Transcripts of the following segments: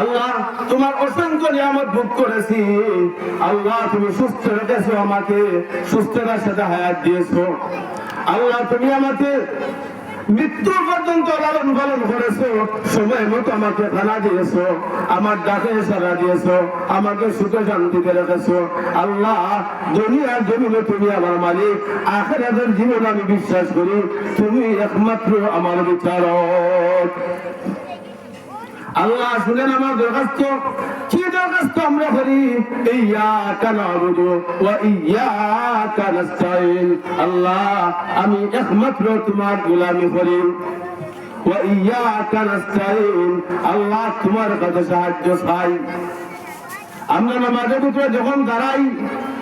আল্লাহ, তোমার অসংখ্য নিয়ামত ভোগ করেছি। আল্লাহ, তুমি সুস্থ রেখেছো আমাকে সুস্থতার সাথে হায়াত দিয়েছ। আল্লাহ, তুমি আমাকে মৃত্যু পর্যন্ত লালন পালন করেছ, সময় মতো আমাকে খানা দিয়েছ, আমার ডাকে সারা দিয়েছ, আমাকে সুখে শান্তিতে রেখেছো। আল্লাহ দুনিয়ার জমিনে তুমি আমার মালিক, আখেরাতের জীবন আমি বিশ্বাস করি, তুমি একমাত্র আমার বিচারক। আল্লাহ শুনেন আমার দরখাস্ত কি দরখাস্ত আমরা করি? ইয়াকা নাবুদু ওয়া ইয়াকা নাস্তাইন আল্লাহ, আমি একমাত্র তোমার গোলামি করি। ওয়া ইয়াকা নাস্তাইন আল্লাহ, তোমার কাছে সাহায্য চাই। আমরা নামাজের ভিতরে যখন দাঁড়াই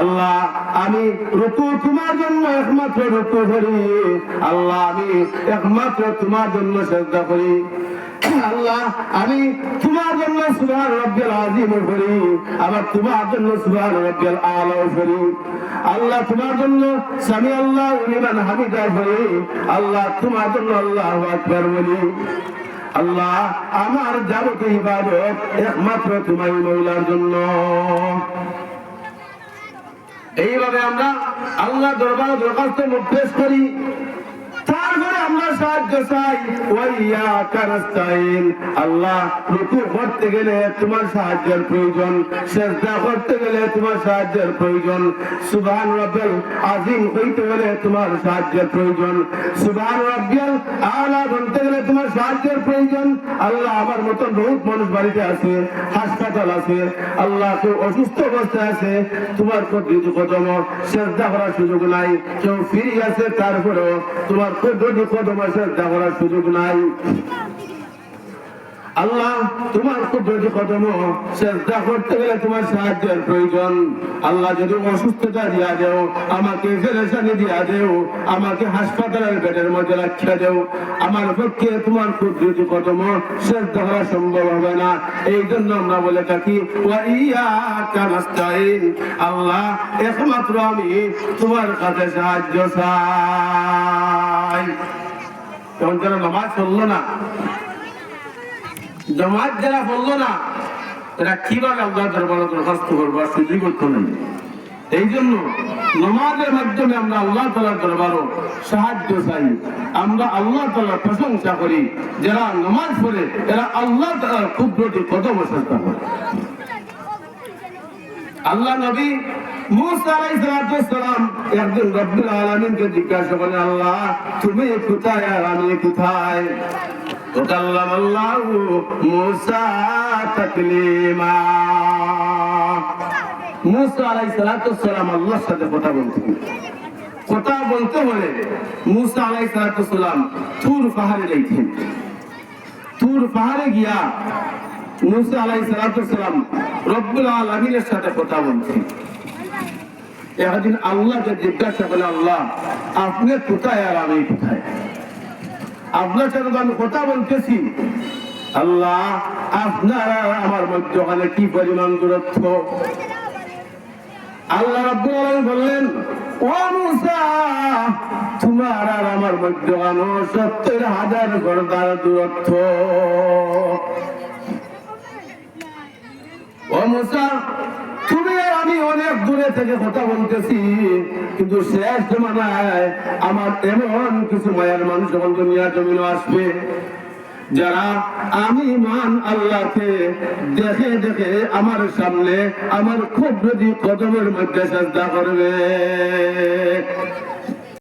আল্লাহ, আমি রুকু তোমার জন্য একমাত্র রুকু করি। আল্লাহ, আমি একমাত্র তোমার জন্য শ্রদ্ধা করি। আল্লাহ, আমি তোমার আল্লাহ জন্য আল্লাহ আল্লাহ আমার যাবতীয় ইবাদত একমাত্র তোমার মৌলার জন্য। আমরা আল্লাহ দরবার দরখাস্ত পেশ করি। সাহায্যের প্রয়োজন, সেজদা আল্লাহ আমার মতন বহুত মানুষ বাড়িতে আছে, হাসপাতাল আছে, আল্লাহ কেউ অসুস্থ অবস্থায় আছে, তোমার কদৃত কদম শ্রদ্ধা করার সুযোগ নাই, কেউ ফিরি আছে, তারপরেও তোমার কদৃত কদম শ্রদ্ধা করার সুযোগ নাই। আল্লাহ, তোমার কুদরতি কদম শ্রদ্ধা করতে গেলে তোমার সাহায্যের প্রয়োজন। আল্লাহ, যদি অসুস্থতা দিয়া দেও, আমাকে ফেরেশানি দিয়া দেও, আমাকে হাসপাতালের বেডের মধ্যে রাখিয়া দেও, আমার পক্ষে তোমার কুদরতি কদম শ্রদ্ধা করা সম্ভব হবে না। এই জন্য আমরা বলে থাকি আল্লাহ, একমাত্র আমি তোমার কাছে সাহায্য চাই। তখন যারা নামাজ পড়ল না। জমাত যারা বলল না এরা কীভাবে আল্লাহ দরবার দরখাস্ত করব আর সুযোগ করতে নেই এই জন্য নমাজের মাধ্যমে আমরা আল্লাহ তালার দরবারও সাহায্য চাই। আমরা আল্লাহ তালার প্রশংসা করি। যারা নমাজ পড়ে এরা আল্লাহ তালার ক্ষুদ্রটি কদম চেষ্টা করে। আল্লাহ নবী মুসা আলাইহিস সালাম একদিন রব্বুল আলামিনকে জিজ্ঞাসা করেন আল্লাহ তুমি কোথায় আর আমি কোথায় وكلم الله موسى تكليما মুসা আলাইহিস সালাম আল্লাহর সাথে কথা বলতেন কথা বলতে হলে মুসা আলাইহিস সালাম তুর পাহাড়ে যাইতেন তুর পাহাড়ে গিয়া মুসা রব্বুল আলামিনের সাথে কথা একদিন জিজ্ঞাসা আল্লাহ, আপনি কোথায় আর আমি কোথায়? আপনার সাথে আমি কথা বলতেছি। আল্লাহ আমার মধ্যে কি পরিমাণ দূরত্ব? আল্লাহ রাব্বুল বললেন, ও তোমার আর আমার মধ্যে সত্তর হাজার গড়দার দূরত্ব ও মুসা তুমি, আমি অনেক দূরে থেকে কথা বলতেছি, কিন্তু শেষ জমানায় আমার এমন কিছু মায়ের মানুষ যখন দুনিয়া জমিনে আসবে, যারা আমি মান আল্লাহকে দেখে দেখে আমার সামনে আমার খুব যদি কদমের মধ্যে চেষ্টা করবে।